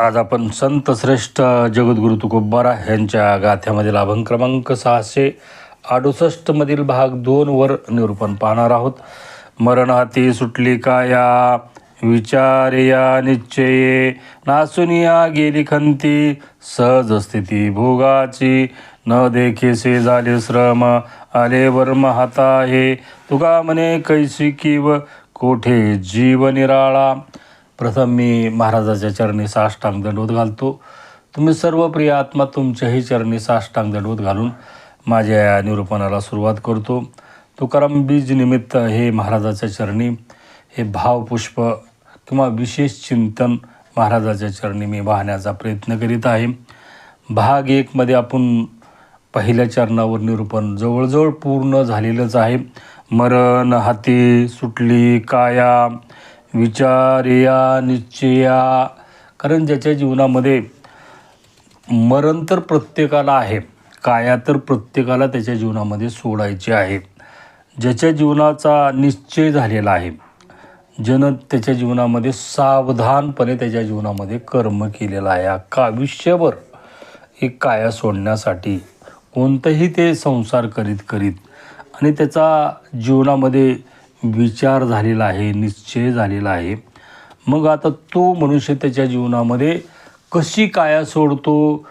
आज आपण संत श्रेष्ठ जगद्गुरु तुकोबारा यांच्या गाथ्यामधील अभंग क्रमांक सहाशे अडुसष्टमधील भाग दोन वर निरूपण पाहणार आहोत. मरण हाती सुटली काया विचारिया निश्चये नासुनिया गेली खंती सहज स्थिती भोगाची न देखेसे झाले श्रम आले वर्म हाता हे तुका म्हणे कैसी किव कोठे जीव निराळा प्रथम मी महाराजाच्या चरणी साष्टांग दंडवत घालतो. तुम्ही सर्व प्रिय आत्मा तुमच्याही चरणी साष्टांग दंडवत घालून माझ्या या निरूपणाला सुरुवात करतो. तुकाराम बीज निमित्त हे महाराजाच्या चरणी हे भावपुष्प किंवा विशेष चिंतन महाराजाच्या चरणी मी वाहण्याचा प्रयत्न करीत आहे. भाग एकमध्ये आपण पहिल्या चरणावर निरूपण जवळजवळ पूर्ण झालेलंच आहे. मरण हाती सुटली काया विचार या निश्चया. कारण ज्याच्या जीवनामध्ये मरण तर प्रत्येकाला आहे काया तर प्रत्येकाला त्याच्या जीवनामध्ये सोडायची आहे. ज्याच्या जीवनाचा निश्चय झालेला आहे ज्यानं त्याच्या जीवनामध्ये सावधानपणे त्याच्या जीवनामध्ये कर्म केलेलं आहे. अख्खा आयुष्यभर एक काया सोडण्यासाठी कोणतंही ते संसार करीत करीत आणि त्याचा जीवनामध्ये विचार झालेला आहे निश्चय झालेला आहे. मग आता तो मनुष्य त्याच्या जीवनामध्ये कशी काया सोडतो?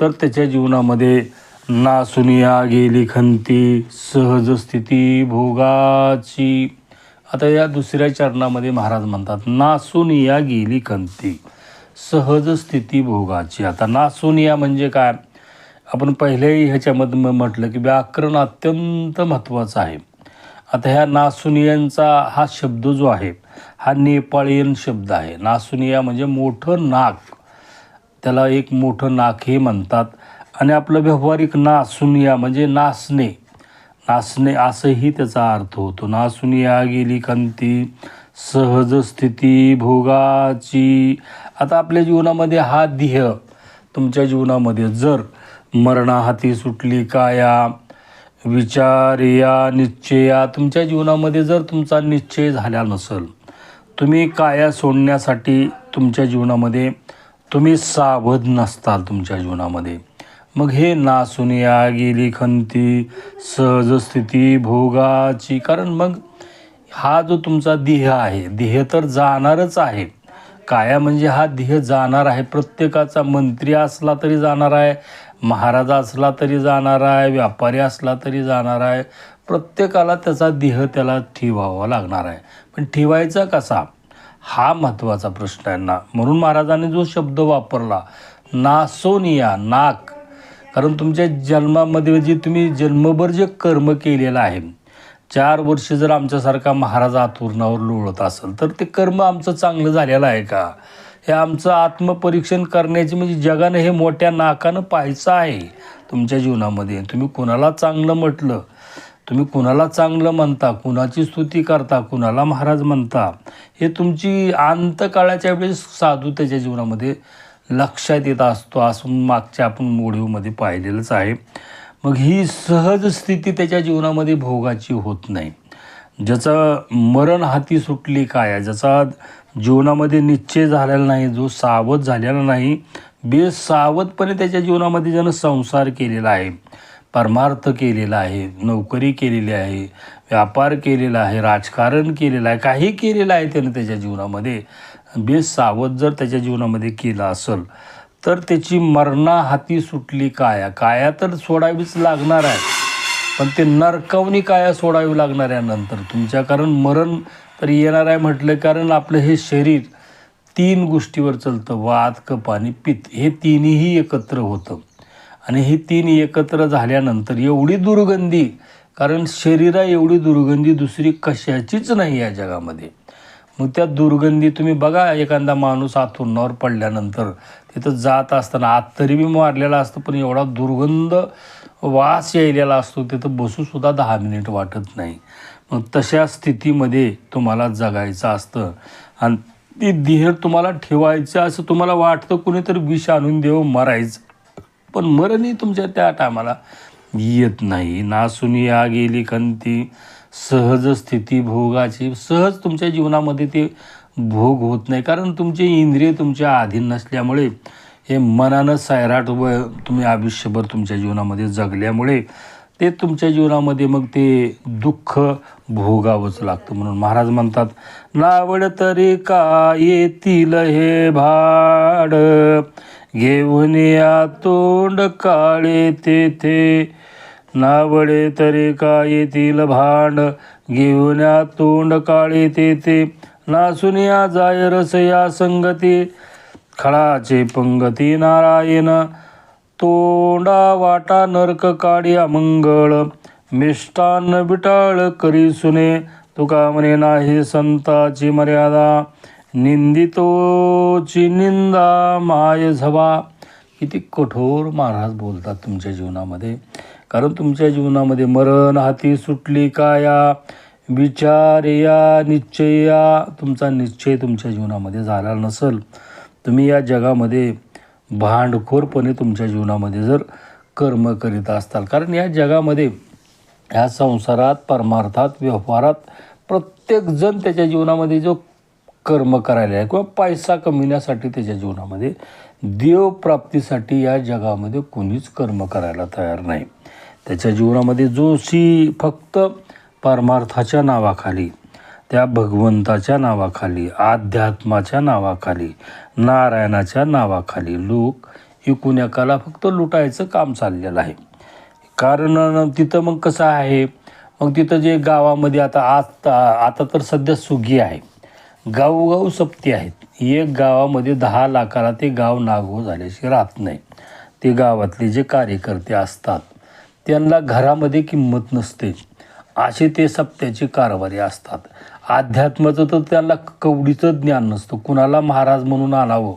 तर त्याच्या जीवनामध्ये नासुनिया गेली खंती सहज स्थिती भोगाची. आता या दुसऱ्या चरणामध्ये महाराज म्हणतात नासुनिया गेली खंती सहज स्थिती भोगाची. आता नासुनिया म्हणजे काय? आपण पहिल्याही ह्याच्यामध्ये म्हटलं की व्याकरण अत्यंत महत्त्वाचं आहे. आता ह्या नासुनियांचा हा शब्द जो आहे हा नेपाळीयन शब्द आहे. नासुनिया म्हणजे मोठं नाक. त्याला एक मोठं नाक हे म्हणतात. आणि आपलं व्यावहारिक नासुनिया म्हणजे नाचणे नाचणे असंही त्याचा अर्थ होतो. नासुनिया गेली कांती सहज स्थिती भोगाची. आता आपल्या जीवनामध्ये हा ध्येय तुमच्या जीवनामध्ये जर मरणाहाती सुटली काया विचार या निश्चया. तुमच्या जीवनामध्ये जर तुमचा निश्चय झाला नसेल तुम्ही काया सोडण्यासाठी तुमच्या जीवनामध्ये तुम्ही सावध नसताल तुमच्या जीवनामध्ये. मग हे नासुनिया गेली खंती सहज स्थिती भोगाची. कारण मग हा जो तुमचा देह आहे देह तर जाणारच आहे. काया म्हणजे हा देह जाणार आहे प्रत्येकाचा मंत्री असला तरी जाणार आहे. महाराज असला तरी जाणार आहे व्यापारी असला तरी जाणार आहे. प्रत्येकाला त्याचा देह त्याला ठेवावा लागणार आहे. पण ठेवायचा कसा? हा महत्त्वाचा प्रश्न आहे ना. म्हणून महाराजांनी जो शब्द वापरला नासोनिया नाक. कारण तुमच्या जन्मामध्ये जे तुम्ही जन्मभर जे कर्म केलेलं आहे चार वर्ष जर आमच्यासारखा महाराज आतुरणावर लोळत असेल तर ते कर्म आमचं चांगलं झालेलं आहे का? हे आमचं आत्मपरीक्षण करण्याची म्हणजे जगानं हे मोठ्या नाकानं पाहायचं आहे तुमच्या जीवनामध्ये. तुम्ही कुणाला चांगलं म्हटलं तुम्ही कुणाला चांगलं म्हणता कुणाची स्तुती करता कुणाला महाराज म्हणता हे तुमची अंतकाळाच्या वेळेस साधू त्याच्या जीवनामध्ये लक्षात येत असतो असं मागच्या आपण मोडीवमध्ये पाहिलेलंच आहे. मग ही सहज स्थिती त्याच्या जीवनामध्ये भोगाची होत नाही. ज्याचं मरण हाती सुटली काय ज्याचा जीवनामध्ये निश्चय झालेला नाही जो सावध झालेला नाही बेसावधपणे त्याच्या जीवनामध्ये ज्यानं संसार केलेला आहे परमार्थ केलेला आहे नोकरी केलेली आहे व्यापार केलेला आहे राजकारण केलेलं आहे काही केलेलं आहे त्यानं त्याच्या जीवनामध्ये. बेसावध जर त्याच्या जीवनामध्ये केलं असेल तर त्याची मरणा हाती सुटली काया. काया तर सोडावीच लागणार आहे पण ते नरकवणी काया सोडावी लागणार आहे नंतर. तुमच्या कारण मरण तर येणार आहे म्हटलं कारण आपलं हे शरीर तीन गोष्टीवर चालतं वात कप आणि पित्त. हे तिन्ही एकत्र होतं. आणि हे तीन एकत्र झाल्यानंतर एवढी दुर्गंधी कारण शरीरा एवढी दुर्गंधी दुसरी कशाचीच नाही या जगामध्ये. मग त्या दुर्गंधी तुम्ही बघा एखादा माणूस आतुरणावर पडल्यानंतर तिथं जात असताना आत तरी बी मारलेला असतं पण एवढा दुर्गंध वास यायलेला असतो तिथं बसूसुद्धा दहा मिनिट वाटत नाही. तशा स्थितीमध्ये तुम्हाला जगायचं असतं. आणि ती ध्येय तुम्हाला ठेवायचं असं तुम्हाला वाटतं कुणीतरी विष आणून देव मरायचं. पण मरणही तुमच्या त्या टायमाला येत नाही. नासुनी या गेली खंती सहज स्थिती भोगाची. सहज तुमच्या जीवनामध्ये ते भोग होत नाही. कारण तुमचे इंद्रिय तुमच्या अधीन नसल्यामुळे हे मनानं सैराट व तुम्ही आयुष्यभर तुमच्या जीवनामध्ये जगल्यामुळे ते तुमच्या जीवनामध्ये मग ते दुःख भोगावंच लागतं म्हणून महाराज म्हणतात नावड तरी का येतील हे भाड? घेऊन या तोंड काळे तेथे. नावडे तरी का येतील भांड? घेऊन या तोंड काळे तेथे. नासून या जाय रस या संगती. खळाचे पंगती नारायण. तोंडा वाटा नरक काढी मंगळ मिष्टान्न बिटाळ करी सुने. तुका म्हणे नाही संताची मर्यादा. निंदितोची निंदा माय झवा किती कठोर महाराज बोलतात तुमच्या जीवनामध्ये. कारण तुमच्या जीवनामध्ये मरण हाती सुटली काया. विचार या निश्चय या. तुमचा निश्चय तुमच्या जीवनामध्ये झाला नसेल. तुम्ही या जगामध्ये भांडखोरपणे तुमच्या जीवनामध्ये जर कर्म करीत असताल. कारण या जगामध्ये ह्या संसारात परमार्थात व्यवहारात प्रत्येकजण त्याच्या जीवनामध्ये जो कर्म करायला आहे किंवा पैसा कमविण्यासाठी त्याच्या जीवनामध्ये देवप्राप्तीसाठी या जगामध्ये कोणीच कर्म करायला तयार नाही. त्याच्या जीवनामध्ये जोशी फक्त परमार्थाच्या नावाखाली त्या भगवंताच्या नावाखाली अध्यात्माच्या नावाखाली नारायणाच्या नावाखाली लोक एकूण एकाला फक्त लुटायचं काम चाललेलं आहे. कारण तिथं मग कसं आहे मग तिथं जे गावामध्ये आता आता आता तर सध्या सुगी आहे. गावोगाव सप्ती आहेत. एक गावामध्ये दहा लाखाला ते गाव नागो झाल्याशी राहत नाही. ते गावातले जे कार्यकर्ते असतात त्यांना घरामध्ये किंमत नसते. असे ते सप्त्याचे कारभारी असतात. अध्यात्माचं तर त्यांना कवडीचं ज्ञान नसतं. कुणाला महाराज म्हणून आणावं?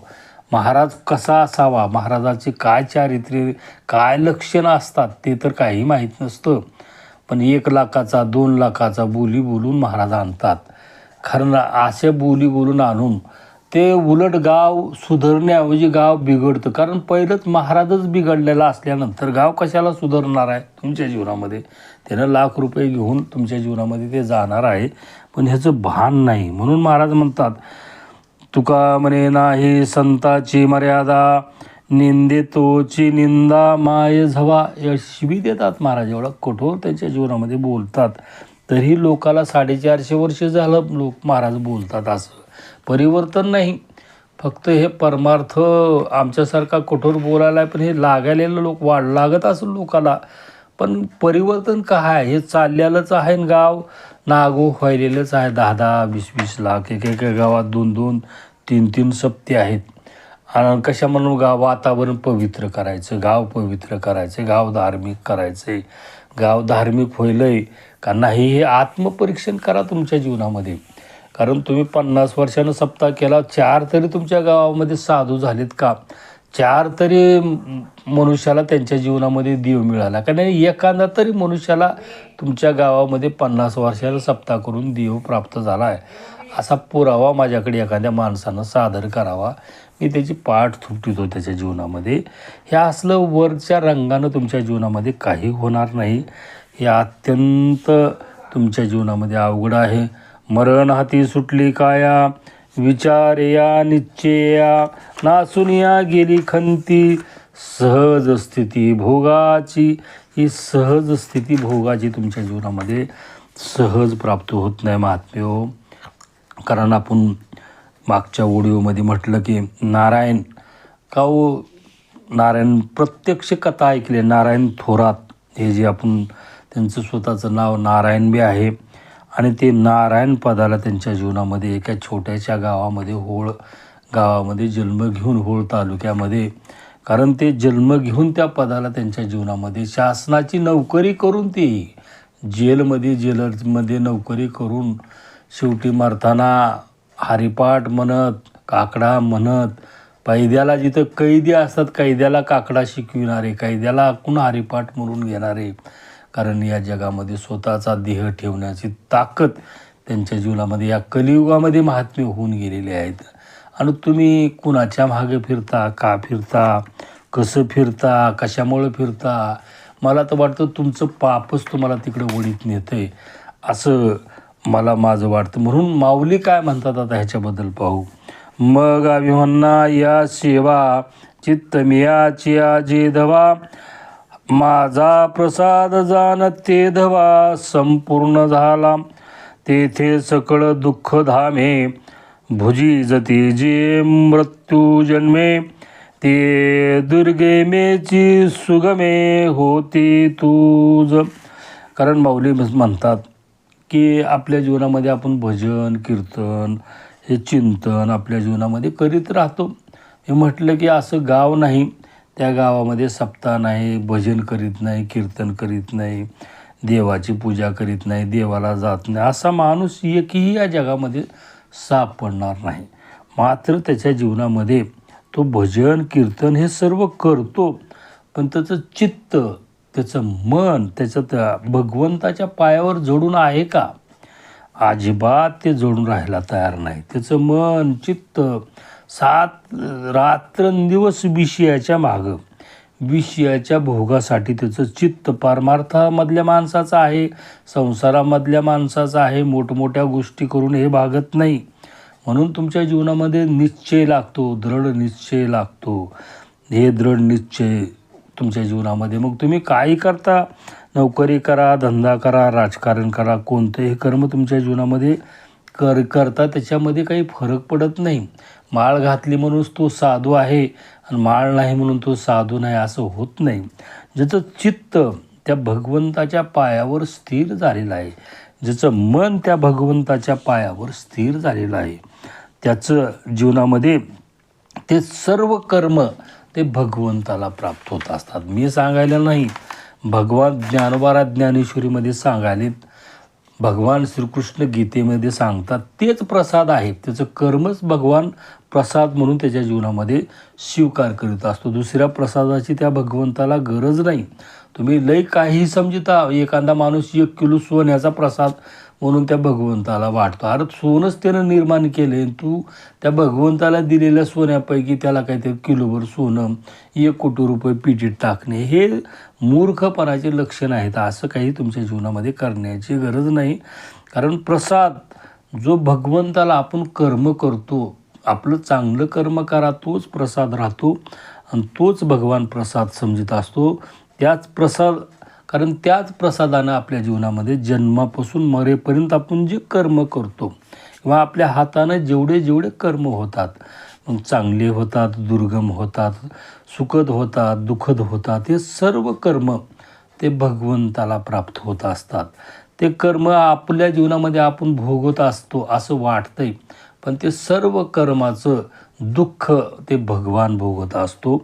महाराज कसा असावा? महाराजाचे काय चारित्र्य काय लक्षणं असतात ते तर काही माहीत नसतं. पण एक लाखाचा दोन लाखाचा बोली बोलून महाराज आणतात. खरं अशा बोली बोलून आणून ते उलट गाव सुधारण्याऐवजी गाव बिघडतं. कारण पहिलंच महाराजच बिघडलेला असल्यानंतर गाव कशाला सुधारणार आहे? तुमच्या जीवनामध्ये. त्यानं लाख रुपये घेऊन तुमच्या जीवनामध्ये ते जाणार आहे. पण ह्याचं भान नाही. म्हणून महाराज म्हणतात तुका म्हणे नाही संताची मर्यादा निंदेतोची निंदा माय झवा या देतात महाराज. एवढा कठोर त्यांच्या जीवनामध्ये बोलतात. तरी लोकाला साडेचारशे वर्ष झालं लोक महाराज बोलतात असं. परिवर्तन नाही. फक्त हे परमार्थ आमच्यासारखा कठोर बोलायला आहे पण हे लागायलेलं लोक वाढ लागत असेल लोकाला. पण परिवर्तन काय आहे? हे चाललेलंच आहे गाव? नागो व्हायलेलंच आहे. दहा दहा वीस वीस लाख एक एका गावात दोन दोन तीन तीन सप्ते आहेत. आणि कशा म्हणून गाव वातावरण पवित्र करायचं? गाव पवित्र करायचं गाव धार्मिक करायचं गाव धार्मिक होईलंय का नाही हे आत्मपरीक्षण करा तुमच्या जीवनामध्ये. कारण तुम्ही पन्नास वर्षानं सप्ताह केला चार तरी तुमच्या गावामध्ये साधू झालेत का? चार तरी मनुष्याला त्यांच्या जीवनामध्ये देव मिळाला. कारण एखादा तरी मनुष्याला तुमच्या गावामध्ये पन्नास वर्षाला सप्ताह करून देव प्राप्त झाला आहे. असा पुरावा माझ्याकडे एखाद्या माणसानं सादर करावा. मी त्याची पाठ थुपटितो त्याच्या जीवनामध्ये. हे असलं वरच्या रंगानं तुमच्या जीवनामध्ये काही होणार नाही. हे अत्यंत तुमच्या जीवनामध्ये अवघड आहे. मरण हाती सुटली काया. विचार या निश्चया नासून या गेली खंती. सहज स्थिती भोगाची. ही सहज स्थिती भोगाची तुमच्या जीवनामध्ये सहज प्राप्त होत नाही महात्म्यो. कारण आपण मागच्या ओडिओमध्ये म्हटलं की नारायण का हो नारायण प्रत्यक्ष कथा ऐकली नारायण थोरात हे जे आपण त्यांचं स्वतःचं नाव नारायण बी आहे. आणि ते नारायण पदाला त्यांच्या जीवनामध्ये एका छोट्याशा गावामध्ये होळ गावामध्ये जन्म घेऊन होळ तालुक्यामध्ये. कारण ते जन्म घेऊन त्या पदाला त्यांच्या जीवनामध्ये शासनाची नोकरी करून ते जेलमध्ये जेलमध्ये नोकरी करून शेवटी मारताना हरिपाठ म्हणत काकडा म्हणत पैद्याला जिथं कैदी असतात कैद्याला काकडा शिकविणारे कैद्याला कुण हरिपाठ म्हणून घेणारे कारण या जगामध्ये स्वतःचा देह ठेवण्याची ताकद त्यांच्या जीवनामध्ये या कलियुगामध्ये महात्म्य होऊन गेलेले आहेत. आणि तुम्ही कुणाच्या मागे फिरता? का फिरता? कसं फिरता? कशामुळं फिरता? मला तर वाटतं तुमचं पापच तुम्हाला तिकडं ओढीत नेतं आहे असं मला माझं वाटतं. म्हणून माऊली काय म्हणतात आता ह्याच्याबद्दल पाहू. मग अभिमन्ना या सेवा चित्त मियाची आजी धवा माझा प्रसाद जाण ते धवा संपूर्ण झाला. तेथे सकळ दुःख धामे भुजी जती जे मृत्यू जन्मे. ते दुर्गेमेची सुगमे होती तूज. कारण माऊली म्हणतात की आपल्या जीवनामध्ये आपण भजन कीर्तन हे चिंतन आपल्या जीवनामध्ये करीत राहतो. हे म्हटलं की असं गाव नाही. त्या गावामध्ये सप्ताह नाही भजन करीत नाही कीर्तन करीत नाही देवाची पूजा करीत नाही देवाला जात नाही. असा माणूस एकही या जगामध्ये सापडणार नाही. मात्र त्याच्या जीवनामध्ये तो भजन कीर्तन हे सर्व करतो पण त्याचं चित्त त्याचं मन त्याचं त्या भगवंताच्या पायावर जोडून आहे का? अजिबात ते जोडून राहायला तयार नाही. त्याचं मन चित्त सात रात्रंदिवस विषयाच्या मागं. विषयाच्या भोगासाठी त्याचं चित्त पारमार्थामधल्या माणसाचं आहे. संसारामधल्या माणसाचं आहे. मोठमोठ्या गोष्टी करून हे भागत नाही. म्हणून तुमच्या जीवनामध्ये निश्चय लागतो. दृढ निश्चय लागतो. हे दृढ निश्चय तुमच्या जीवनामध्ये. मग तुम्ही काही करता? नोकरी करा धंदा करा राजकारण करा कोणतंही कर्म तुमच्या जीवनामध्ये कर करता त्याच्यामध्ये काही फरक पडत नाही. माळ घातली म्हणूनच तो साधू आहे आणि माळ नाही म्हणून तो साधू नाही असं होत नाही. ज्याचं चित्त त्या भगवंताच्या पायावर स्थिर झालेलं आहे. ज्याचं मन त्या भगवंताच्या पायावर स्थिर झालेलं आहे. त्याचं जीवनामध्ये ते सर्व कर्म ते भगवंताला प्राप्त होत असतात. मी सांगायला नाही. भगवान ज्ञानवारा ज्ञानेश्वरीमध्ये सांगायलेत भगवान श्रीकृष्ण गीतेमध्ये सांगतात तेच प्रसाद आहे. त्याचं कर्मच भगवान प्रसाद म्हणून त्याच्या जीवनामध्ये स्वीकार करीत असतो. दुसऱ्या प्रसादाची त्या भगवंताला गरज नाही. तुम्ही लय काही समजता. एखादा माणूस एक किलो सोन्याचा प्रसाद म्हणून त्या भगवंताला वाटतो. अरे सोनंच त्यानं निर्माण केले तू त्या भगवंताला दिलेल्या सोन्यापैकी त्याला काहीतरी किलोभर सोनं एक कोटी रुपये पिटीत टाकणे हे मूर्खपणाचे लक्षण आहेत. असं काही तुमच्या जीवनामध्ये करण्याची गरज नाही. कारण प्रसाद जो भगवंताला आपण कर्म करतो आपलं चांगलं कर्म करा तोच प्रसाद राहतो आणि तोच भगवान प्रसाद समजित असतो. त्याच प्रसाद कारण त्याच प्रसादानं आपल्या जीवनामध्ये जन्मापासून मरेपर्यंत आपण जे कर्म करतो किंवा आपल्या हातानं जेवढे जेवढे कर्म होतात मग चांगले होतात दुर्गम होतात सुखद होतात दुःखद होतात हे सर्व कर्म ते भगवंताला प्राप्त होत असतात. ते कर्म आपल्या जीवनामध्ये आपण भोगत असतो असं वाटतंय पण ते सर्व कर्माचं दुःख ते भगवान भोगत असतो.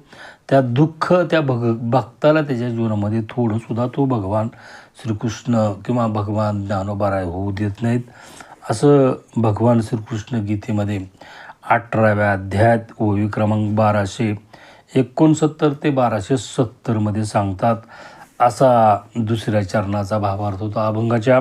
त्या दुःख त्या भग भक्ताला त्याच्या जीवनामध्ये थोडंसुद्धा तो भगवान श्रीकृष्ण किंवा भगवान ज्ञानोबाराय होऊ देत नाहीत. असं भगवान श्रीकृष्ण गीतेमध्ये अठराव्या अध्यायात ओवी क्रमांक बाराशे एकोणसत्तर ते बाराशे सत्तरमध्ये सांगतात असा दुसऱ्या चरणाचा भावार्थ होता अभंगाच्या.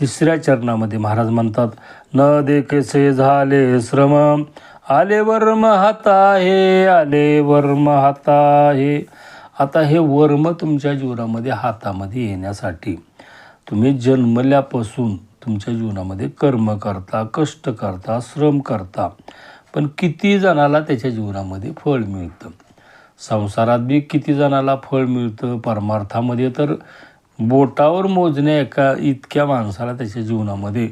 तिसऱ्या चरणामध्ये महाराज म्हणतात न देखेसे झाले श्रम आले वर्म हाता हे आले वर्म हाता हे आता हे वर्म तुमच्या जीवनामध्ये हातामध्ये येण्यासाठी तुम्ही जन्मल्यापासून तुमच्या जीवनामध्ये कर्म करता कष्ट करता श्रम करता. पण किती जणाला त्याच्या जीवनामध्ये फळ मिळतं? संसारात बी किती जणाला फळ मिळतं? परमार्थामध्ये तर बोटावर मोजण्या एका इतक्या माणसाला त्याच्या जीवनामध्ये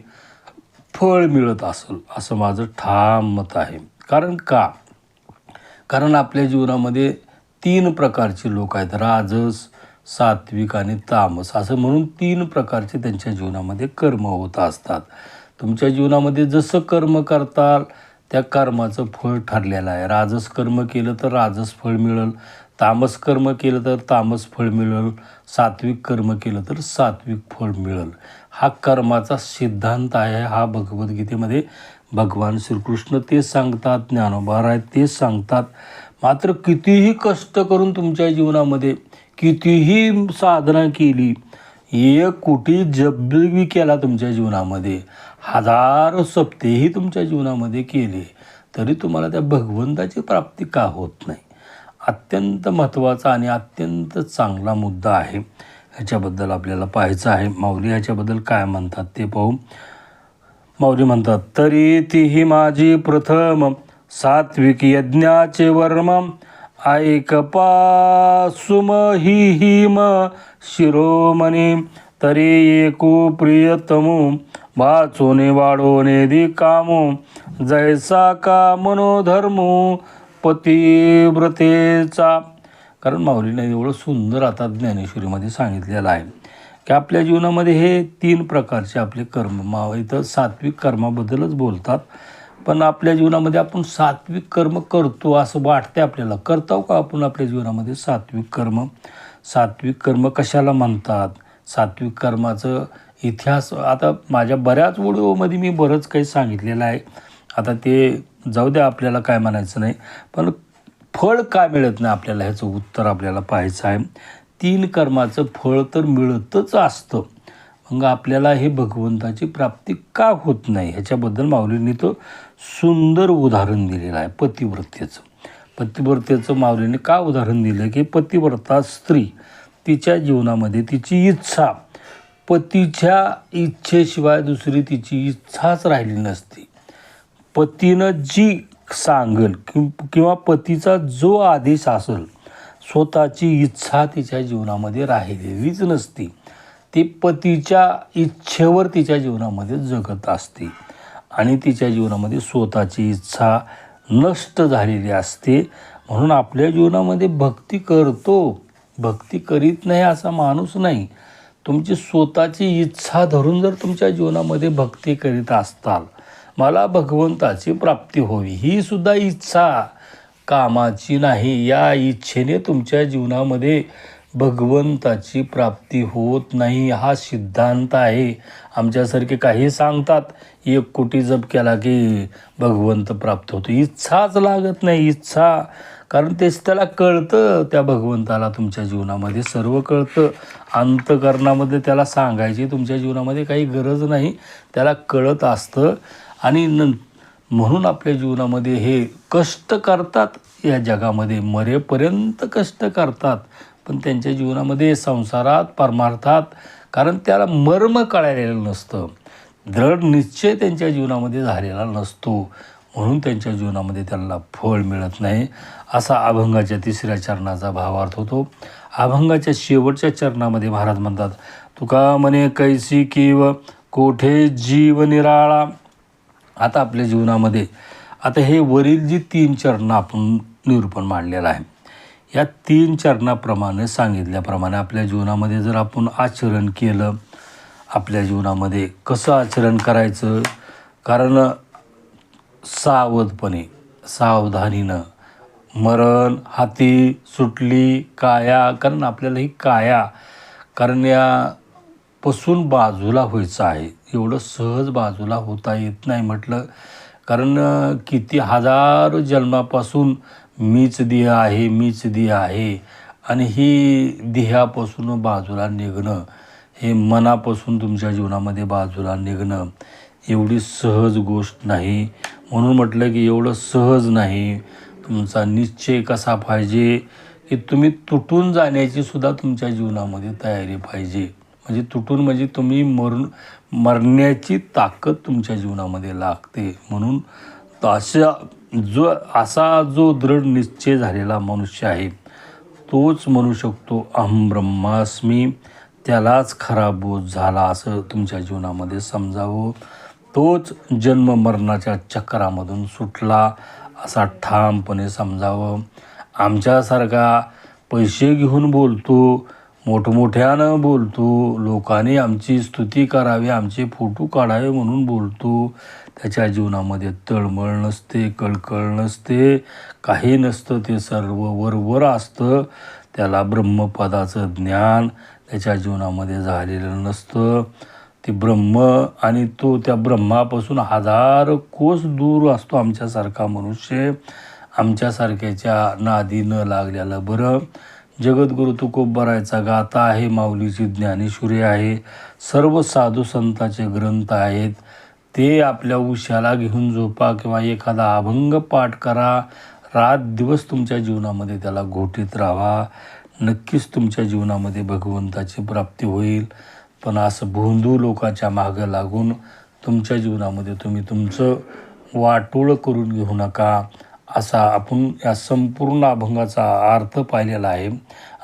फळ मिळत असेल असं माझं ठाम मत आहे. कारण का? कारण आपल्या जीवनामध्ये तीन प्रकारचे लोक आहेत. राजस सात्विक आणि तामस. असं म्हणून तीन प्रकारचे त्यांच्या जीवनामध्ये कर्म होत असतात. तुमच्या जीवनामध्ये जसं कर्म करताल त्या कर्माचं फळ ठरलेलं आहे. राजस कर्म केलं तर राजस फळ मिळेल. तामस कर्म केलं तर तामस फळ मिळेल. सात्विक कर्म केलं तर सात्विक फळ मिळेल. हा कर्माचा सिद्धांत आहे. हा भगवद्गीतेमध्ये भगवान श्रीकृष्ण तेच सांगतात ज्ञानोबाराय तेच सांगतात. मात्र कितीही कष्ट करून तुमच्या जीवनामध्ये कितीही साधना केली एक कोटी जबी केला तुमच्या जीवनामध्ये हजारो सप्तेही तुमच्या जीवनामध्ये केले तरी तुम्हाला त्या भगवंताची प्राप्ती का होत नाही? अत्यंत महत्त्वाचा आणि अत्यंत चांगला मुद्दा आहे. ह्याच्याबद्दल आपल्याला पाहायचं आहे. माऊली ह्याच्याबद्दल काय म्हणतात ते पाहू. माऊली म्हणतात तरी तीही माझी प्रथम सात्विक यज्ञाचे वर्म. ऐक पासुम ही हिम शिरोमणी. तरी एकू प्रियतमू. वाचोने वाढोने दि कामो. जैसा का मनोधर्मो पतिव्रतेचा कारण माऊलीने एवढं सुंदर आता ज्ञानेश्वरीमध्ये सांगितलेलं आहे की आपल्या जीवनामध्ये हे तीन प्रकारचे आपले कर्म मा इथं सात्विक कर्माबद्दलच बोलतात. पण आपल्या जीवनामध्ये आपण सात्विक कर्म करतो असं वाटते आपल्याला. करतो का आपण आपल्या जीवनामध्ये सात्विक कर्म? सात्विक कर्म कशाला म्हणतात? सात्विक कर्माचं इतिहास आता माझ्या बऱ्याच व्हिडिओमध्ये मी बरंच काही सांगितलेलं आहे. आता ते जाऊ द्या आपल्याला काय म्हणायचं नाही. पण फळ का मिळत नाही आपल्याला? ह्याचं उत्तर आपल्याला पाहायचं आहे. तीन कर्माचं फळ तर मिळतच असतं. मग आपल्याला हे भगवंताची प्राप्ती का होत नाही? ह्याच्याबद्दल माऊलींनी तो सुंदर उदाहरण दिलेलं आहे पतिव्रतेचं. पतिव्रतेचं माऊलीने का उदाहरण दिलं? की पतिव्रता स्त्री तिच्या जीवनामध्ये तिची इच्छा. पतीच्या इच्छेशिवाय दुसरी तिची इच्छाच राहिली नसती. पतीनं जी सांगल कि किंवा पतीचा जो आदेश असेल स्वतःची इच्छा तिच्या जीवनामध्ये राहिलेलीच नसती. ती पतीच्या इच्छेवर तिच्या जीवनामध्ये जगत असते. आणि तिच्या जीवनामध्ये स्वतःची इच्छा नष्ट झालेली असते. म्हणून आपल्या जीवनामध्ये भक्ती करतो. भक्ती करीत नाही असा माणूस नाही. तुमची स्वतःची इच्छा धरून जर तुमच्या जीवनामध्ये भक्ती करीत असताल मला भगवंताची प्राप्ती होवी ही सुद्धा इच्छा कामाची नाही. या इच्छेने तुमच्या जीवनामध्ये भगवंताची प्राप्ती होत नाही हा सिद्धांत आहे. आमच्यासारखे काही सांगतात एक कोटी जप केला की भगवंत प्राप्त होतो. इच्छाच लागत नाही इच्छा. कारण तेच त्याला कळतं त्या भगवंताला तुमच्या जीवनामध्ये सर्व कळतं. अंतकरणामध्ये त्याला सांगायची तुमच्या जीवनामध्ये काही गरज नाही त्याला कळत असतं. आणि न म्हणून आपल्या जीवनामध्ये हे कष्ट करतात. या जगामध्ये मरेपर्यंत कष्ट करतात. पण त्यांच्या जीवनामध्ये संसारात परमार्थात कारण त्याला मर्म कळालेलं नसतं. दृढ निश्चय त्यांच्या जीवनामध्ये झालेला नसतो. म्हणून त्यांच्या जीवनामध्ये त्यांना फळ मिळत नाही असा अभंगाच्या तिसऱ्या चरणाचा भावार्थ होतो. अभंगाच्या शेवटच्या चरणामध्ये महाराज म्हणतात तुका म्हणे कैसी किव कोठे जीव निराळा आता आपल्या जीवनामध्ये आता हे वरील जी तीन चरणं आपण निरूपण मांडलेलं आहे या तीन चरणाप्रमाणे सांगितल्याप्रमाणे आपल्या जीवनामध्ये जर आपण आचरण केलं आपल्या जीवनामध्ये कसं आचरण करायचं? कारण सावधपणे सावधानीनं मरण हाती सुटली काया कारण आपल्याला ही काया कारण यापासून बाजूला व्हायचं आहे. एवढं सहज बाजूला होता येत नाही म्हटलं. कारण किती हजार जन्मापासून मीच देह आहे मीच देह आहे. आणि ही देहापासून बाजूला निघणं हे मनापासून तुमच्या जीवनामध्ये बाजूला निघणं एवढी सहज गोष्ट नाही. म्हणून म्हटलं की एवढं सहज नाही. तुमचा निश्चय कसा पाहिजे की तुम्ही तुटून जाण्याची सुद्धा तुमच्या जीवनामध्ये तयारी पाहिजे. म्हणजे तुटून म्हणजे तुम्ही मरून मरण्याची ताकद तुमच्या जीवनामध्ये लागते. म्हणून अशा जो असा जो दृढ निश्चय झालेला मनुष्य आहे तोच म्हणू शकतो अहम ब्रह्मास्मी. त्यालाच खरा बोध झाला असं तुमच्या जीवनामध्ये समजावं. तोच जन्म मरणाच्या चक्रामधून सुटला असा ठामपणे समजावं. आमच्यासारखा पैसे घेऊन बोलतो मोठमोठ्यानं बोलतो. लोकांनी आमची स्तुती करावी आमचे फोटो काढावे म्हणून बोलतो. त्याच्या जीवनामध्ये तळमळ नसते कळकळ नसते. काही नसतं ते सर्व वरवर असतं. त्याला ब्रह्मपदाचं ज्ञान त्याच्या जीवनामध्ये झालेलं नसतं. ते ब्रह्म आणि तो त्या ब्रह्मापासून हजार कोस दूर असतो आमच्यासारखा मनुष्य. आमच्यासारख्याच्या नादी न लागलेलं बरं. जगद्गुरु तुकोबरायचा गाथा आहे माऊलीची ज्ञानेश्वरी आहे. सर्व साधू संतांचे ग्रंथ आहेत. ते आपल्या उशाला घेऊन झोपा किंवा एखादा अभंग पाठ करा. रात दिवस तुमच्या जीवनामध्ये त्याला घोटीत राहा. नक्कीच तुमच्या जीवनामध्ये भगवंताची प्राप्ती होईल. पण असं भोंदू लोकाच्या मागं लागून तुमच्या जीवनामध्ये तुम्ही तुमचं वाटोळं करून घेऊ नका. असा आपण या संपूर्ण अभंगाचा अर्थ पाहिलेला आहे.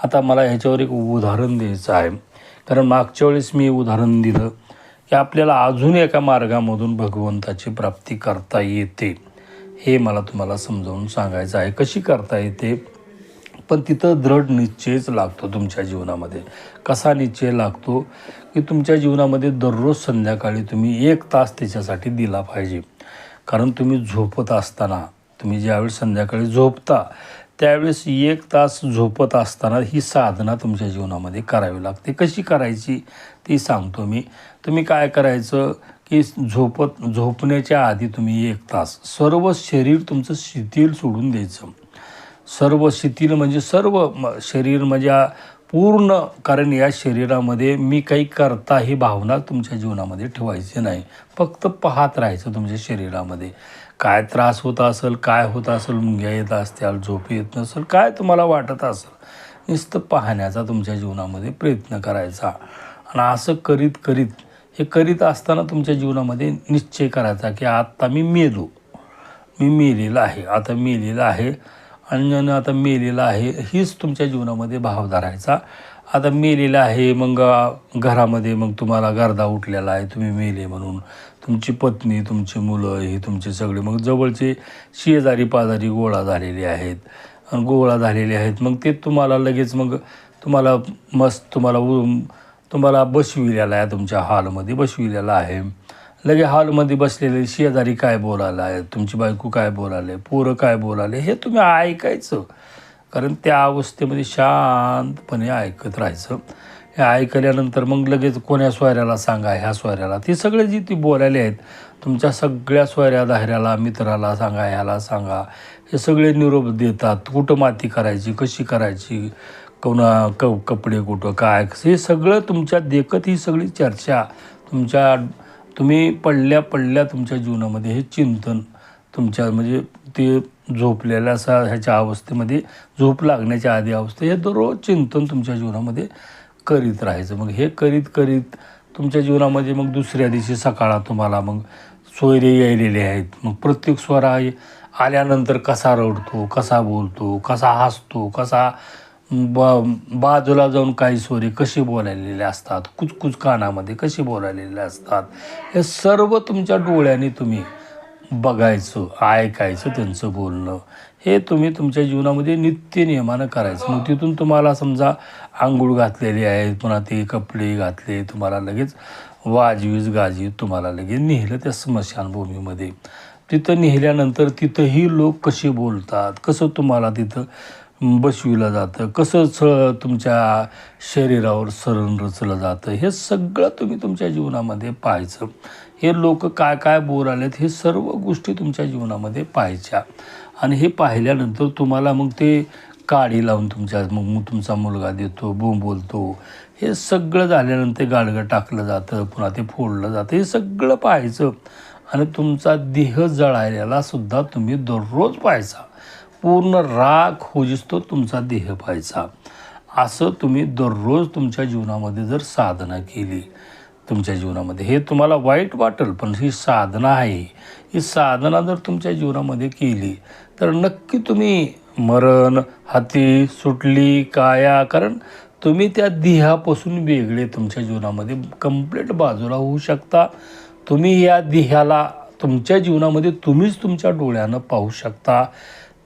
आता मला ह्याच्यावर एक उदाहरण द्यायचं आहे. कारण मागच्या वेळेस मी उदाहरण दिलं की आपल्याला अजून एका मार्गामधून भगवंताची प्राप्ती करता येते. हे मला तुम्हाला समजावून सांगायचं आहे. कशी करता येते? पण तिथं दृढ निश्चयच लागतो तुमच्या जीवनामध्ये. कसा निश्चय लागतो? की तुमच्या जीवनामध्ये दररोज संध्याकाळी तुम्ही एक तास त्याच्यासाठी दिला पाहिजे. कारण तुम्ही झोपत असताना तुम्ही ज्यावेळेस संध्याकाळी झोपता त्यावेळेस एक तास झोपत असताना ही साधना तुमच्या जीवनामध्ये करावी लागते. कशी करायची ती सांगतो मी. तुम्ही काय करायचं की झोपत झोपण्याच्या आधी तुम्ही एक तास सर्व शरीर तुमचं शिथिल सोडून द्यायचं. सर्व शिथिल म्हणजे सर्व म- शरीर म्हणजे पूर्ण कारण या शरीरामध्ये मी काही करता ही भावना तुमच्या जीवनामध्ये ठेवायची नाही. फक्त पाहत राहायचं तुमच्या शरीरामध्ये. काय त्रास होत असेल काय होत असेल मुंग्या येत असतील झोप येत नसेल काय तुम्हाला वाटत असेल नुसतं पाहण्याचा तुमच्या जीवनामध्ये प्रयत्न करायचा. आणि असं करीत करीत हे करीत असताना तुमच्या जीवनामध्ये निश्चय करायचा की आत्ता मी मेलो. मी मेलेला आहे. आता मेलेला आहे. आणि आता मेलेला आहे हीच तुमच्या जीवनामध्ये भाव धरायचा आता मेलेला आहे मग घरामध्ये मग तुम्हाला गर्दा उठलेला आहे तुम्ही मेले म्हणून. तुमची पत्नी तुमची मुलं हे तुमचे सगळे. मग जवळचे शेजारी पाजारी गोळा झालेले आहेत. गोळा झालेले आहेत. मग ते तुम्हाला लगेच मग तुम्हाला मस्त तुम्हाला उ- तुम्हाला बसविलेला आहे तुमच्या हॉलमध्ये बसविलेला आहे. लगे हॉलमध्ये बसलेले शेजारी काय बोलायला आहे तुमची बायको काय बोलाले पोरं काय बोलाले हे तुम्ही ऐकायचं. कारण त्या अवस्थेमध्ये शांतपणे ऐकत राहायचं. हे ऐकल्यानंतर मग लगेच कोण्या सोयऱ्याला सांगा ह्या सोयऱ्याला. ती सगळे जी ती बोलायले आहेत तुमच्या सगळ्या सोयऱ्या धाऱ्याला मित्राला सांगा ह्याला सांगा. हे सगळे निरोप देतात. कुठं माती करायची कशी करायची कोणा क कपडे कुठं काय हे सगळं तुमच्या देखत ही सगळी चर्चा तुमच्या तुम्ही पडल्या पडल्या तुमच्या जीवनामध्ये हे चिंतन तुमच्या म्हणजे ते झोपलेल्या असा ह्याच्या अवस्थेमध्ये झोप लागण्याच्या आधी अवस्थे हे दररोज चिंतन तुमच्या जीवनामध्ये करीत राहायचं. मग हे करीत करीत तुमच्या जीवनामध्ये मग दुसऱ्या दिवशी सकाळा तुम्हाला मग सोयरे यायलेले आहेत. मग प्रत्येक स्वरा आल्यानंतर कसा रडतो कसा बोलतो कसा हसतो कसा बा बाजूला जाऊन काही सोरे कसे बोलायलेले असतात कुचकुच कानामध्ये कसे बोलायलेले असतात हे सर्व तुमच्या डोळ्याने तुम्ही बघायचं ऐकायचं त्यांचं बोलणं. हे तुम्ही तुमच्या जीवनामध्ये नित्य नियमानं करायचं. मग तिथून तुम्हाला समजा आंघोळ घातलेली आहे पुन्हा ते कपडे घातले तुम्हाला लगेच वाजवीज गाजी तुम्हाला लगेच नेलं त्या स्मशानभूमीमध्ये. तिथं नेल्यानंतर तिथंही लोक कसे बोलतात कसं तुम्हाला तिथं बसविलं जातं. कसं स तुमच्या शरीरावर सरण रचलं जातं हे सगळं तुम्ही तुमच्या जीवनामध्ये पाहायचं. हे लोक काय काय बोर आलेत हे सर्व गोष्टी तुमच्या जीवनामध्ये पाहायच्या. आणि हे पाहिल्यानंतर तुम्हाला मग ते काडी लावून तुमच्या मग मग तुमचा मुलगा देतो बोंब बोलतो. हे सगळं झाल्यानंतर गाडगं टाकलं जातं पुन्हा ते फोडलं जातं. हे सगळं पाहायचं. आणि तुमचा देह जळायला सुद्धा तुम्ही दररोज पाहायचा. पूर्ण राख होजिस्तो तुमचा देह पाहायचा असं तुम्ही दररोज तुमच्या जीवनामध्ये जर साधना केली तुमच्या जीवनामध्ये. हे तुम्हाला वाईट वाटेल पण ही साधना आहे. ही साधना जर तुमच्या जीवनामध्ये केली तर नक्की तुम्ही मरण हाती सुटली काया कारण तुम्ही त्या देहापासून वेगळे तुमच्या जीवनामध्ये कंप्लीट बाजूला होऊ शकता. तुम्ही या देहाला तुमच्या जीवनामध्ये तुम्हीच तुमच्या डोळ्यानं पाहू शकता.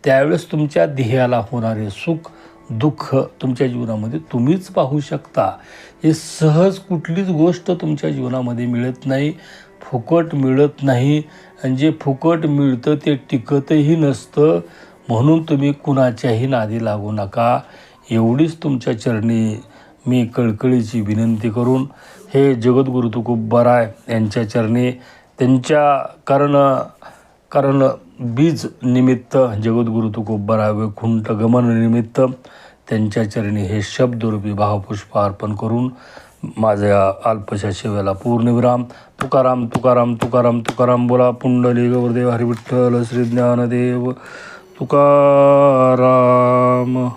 त्यावेळेस तुमच्या ध्येयाला होणारे सुख दुःख तुमच्या जीवनामध्ये तुम्हीच पाहू शकता. हे सहज कुठलीच गोष्ट तुमच्या जीवनामध्ये मिळत नाही फुकट मिळत नाही. आणि जे फुकट मिळतं ते टिकतही नसतं. म्हणून तुम्ही कुणाच्याही नादी लागू नका. एवढीच तुमच्या चरणी मी कळकळीची विनंती करून हे जगद्गुरु तुकोबाराय यांच्या चरणी त्यांच्या कारण कारण बीज निमित्त जगद्गुरु तुकोबाराय खुंट गमन निमित्त त्यांच्या चरणी हे शब्दरूपी भावपुष्प अर्पण करून माझ्या अल्पशा सेवेला पूर्णविराम. तुकाराम तुकाराम तुकाराम तुकाराम बोला पुंडली गौरदेव हरिविठ्ठल श्री ज्ञानदेव तुकाराम.